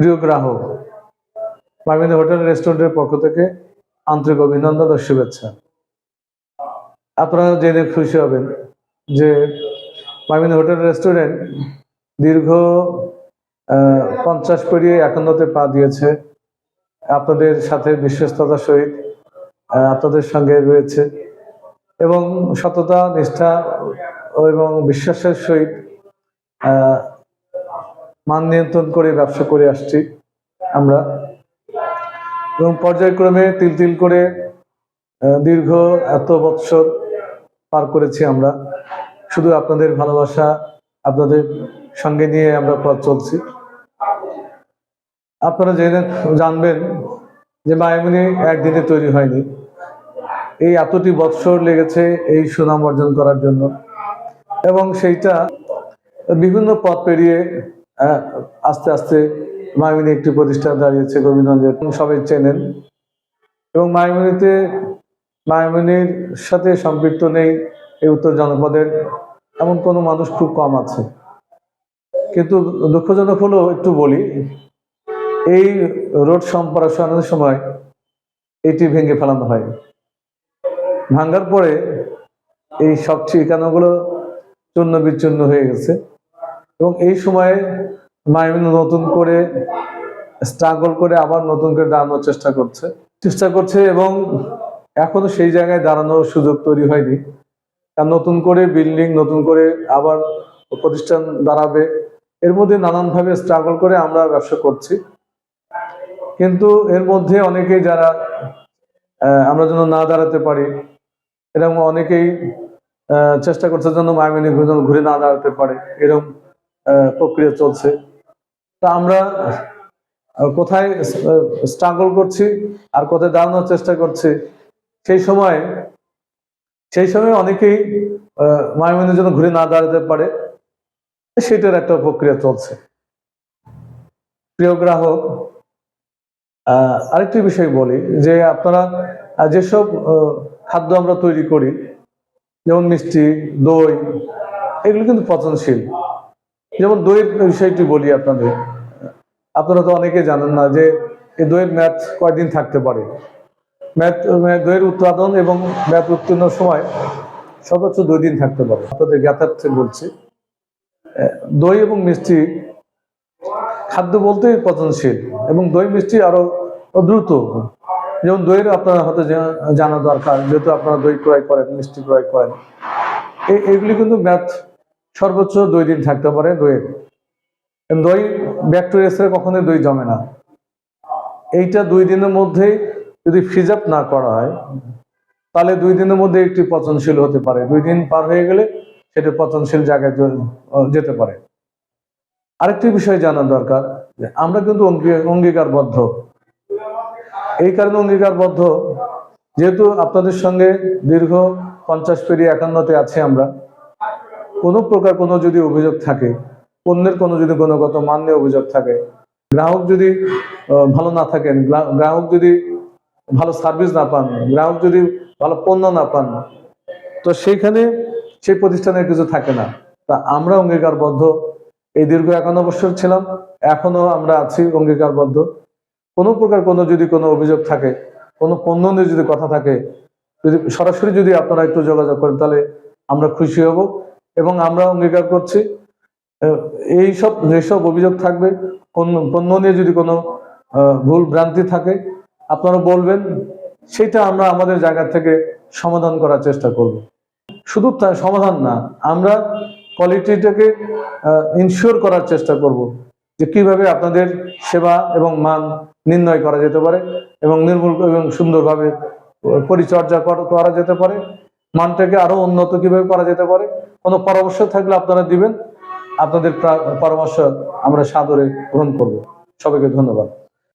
প্রিয় গ্রাহক মামিনী হোটেল রেস্টুরেন্টের পক্ষ থেকে আন্তরিক অভিনন্দন ও শুভেচ্ছা। আপনারা জেনে খুশি হবেন যে মামিনী হোটেল রেস্টুরেন্ট দীর্ঘ পঞ্চাশ পেরিয়ে একান্নতে পা দিয়েছে। আপনাদের সাথে বিশ্বস্ততার সহিত আপনাদের সঙ্গে রয়েছে এবং সততা, নিষ্ঠা এবং বিশ্বাসের সহিত মান নিয়ন্ত্রণ করে ব্যবসা করে আসছি আমরা। এবং পর্যায়ক্রমে তিল তিল করে দীর্ঘ এত বৎসর পার করেছি আমরা। শুধু আপনাদের ভালোবাসা, আপনাদের সঙ্গে নিয়ে আমরা পথ চলছি। আপনারা জেনে জানবেন যে মায়ামিনী একদিনে তৈরি হয়নি। এই এতটি বৎসর লেগেছে এই সুনাম অর্জন করার জন্য। এবং সেইটা বিভিন্ন পথ পেরিয়ে আস্তে আস্তে মায়ামিনী একটি প্রতিষ্ঠান দাঁড়িয়েছে গোবিন্দগঞ্জে সবাই চেনেন। এবং মায়ামিনীতে, মায়ামিনীর সাথে সম্পৃক্ত নেই এই উত্তর জনপদের। এমন কোনো মানুষ খুব কম আছে। কিন্তু দুঃখজনক হলো, একটু বলি, এই রোড সম্প্রসারণের সময় এটি ভেঙে ফেলানো হয়। ভাঙ্গার পরে এই সব ঠিকানাগুলো চূর্ণ বিচ্ছিন্ন হয়ে গেছে। এবং এই সময়ে মাইমিন নতুন করে স্ট্রাগল করে আবার নতুন করে দাঁড়ানোর চেষ্টা করছে। চেষ্টা করছে এবং এখনও সেই জায়গায় দাঁড়ানোর সুযোগ তৈরি হয়নি। আর নতুন করে বিল্ডিং নতুন করে আবার প্রতিষ্ঠান দাঁড়াবে। এর মধ্যে নানানভাবে স্ট্রাগল করে আমরা ব্যবসা করছি। কিন্তু এর মধ্যে অনেকেই যারা আমরা যেন না দাঁড়াতে পারি, এরকম অনেকেই চেষ্টা করছে যেন মায়ামিনী ঘুরে না দাঁড়াতে পারে, এরকম প্রক্রিয়া চলছে। তা আমরা কোথায় স্ট্রাগল করছি আর কোথায় দাঁড়ানোর চেষ্টা করছি, সেই সময় সেই সময় অনেকেই মায়ামিনীর জন্য ঘুরে না দাঁড়াতে পারে। সেটার একটা প্রক্রিয়া চলছে। প্রিয় গ্রাহক আরেকটি বিষয় বলি, যে আপনারা যেসব খাদ্য আমরা তৈরি করি, যেমন মিষ্টি, দই, এগুলো কিন্তু পচনশীল। যেমন দইয়ের বিষয়টি বলি আপনাদের। আপনারা তো অনেকে জানেন না যে এই দইয়ের ম্যাথ কয়দিন থাকতে পারে। ম্যাথ দইয়ের উৎপাদন এবং ম্যাথ উত্তীর্ণের সময় সর্বোচ্চ দুই দিন থাকতে পারে। আপনাদের জ্ঞাতার্থে বলছি। দই এবং মিষ্টি খাদ্য বলতেই পচনশীল এবং দই, মিষ্টি আরও দ্রুত। যেমন দইয়ের আপনারা হয়তো জানা দরকার, যেহেতু আপনারা দই ক্রয় করেন, মিষ্টি ক্রয় করেন। এই- এইগুলি কিন্তু ম্যাথ সর্বোচ্চ দুই দিন থাকতে পারে দই ব্যাকটেরিয়া ছাড়া কখনোই দই জমে না। এইটা দুই দিনের মধ্যেই যদি ফ্রিজ আপ না করা হয়, তাহলে দুই দিনের মধ্যে একটি পচনশীল হতে পারে। দুই দিন পার হয়ে গেলে সেটা পচনশীল জায়গায় যেতে পারে। আরেকটি বিষয় জানা দরকার আমরা কিন্তু অঙ্গী- অঙ্গীকারবদ্ধ। এই কারণে অঙ্গীকারবদ্ধ, যেহেতু আপনাদের সঙ্গে দীর্ঘ পঞ্চাশ পেরিয়ে একান্নতে আছি আমরা। কোনো প্রকার কোনো যদি অভিযোগ থাকে, পণ্যের কোনো যদি গুণগত মান নিয়ে অভিযোগ থাকে, গ্রাহক যদি ভালো না থাকেন, গ্রা- গ্রাহক যদি ভালো সার্ভিস না পান, গ্রাহক যদি ভালো পণ্য না পান, তো সেইখানে সেই প্রতিষ্ঠানের কিছু থাকে না। তা আমরা অঙ্গীকারবদ্ধ। এই দীর্ঘ একান্ন বছর ছিলাম এখনও আমরা আছি অঙ্গীকারবদ্ধ। কোনো প্রকার কোনো যদি কোনো অভিযোগ থাকে, কোনো পণ্য নিয়ে যদি কথা থাকে, যদি সরাসরি যদি আপনারা একটু যোগাযোগ করেন, তাহলে আমরা খুশি হব। এবং আমরা অঙ্গীকার করছি। এই সব যেসব অভিযোগ থাকবে। পণ্য নিয়ে যদি কোনো ভুল ভ্রান্তি থাকে, আপনারা বলবেন, সেটা আমরা আমাদের জায়গা থেকে সমাধান করার চেষ্টা করব। শুধু সমাধান না, আমরা কোয়ালিটিটাকে ইনশিওর করার চেষ্টা করব যে কীভাবে আপনাদের সেবা এবং মান নির্ণয় করা যেতে পারে এবং নির্মূল এবং সুন্দরভাবে পরিচর্যা কর- করা যেতে পারে। মানটাকে আরও উন্নত কীভাবে করা যেতে পারে। কোনো পরামর্শ থাকলে আপনারা দিবেন। আপনাদের প্রা- পরামর্শ আমরা সাদরে গ্রহণ করব। সবাইকে ধন্যবাদ।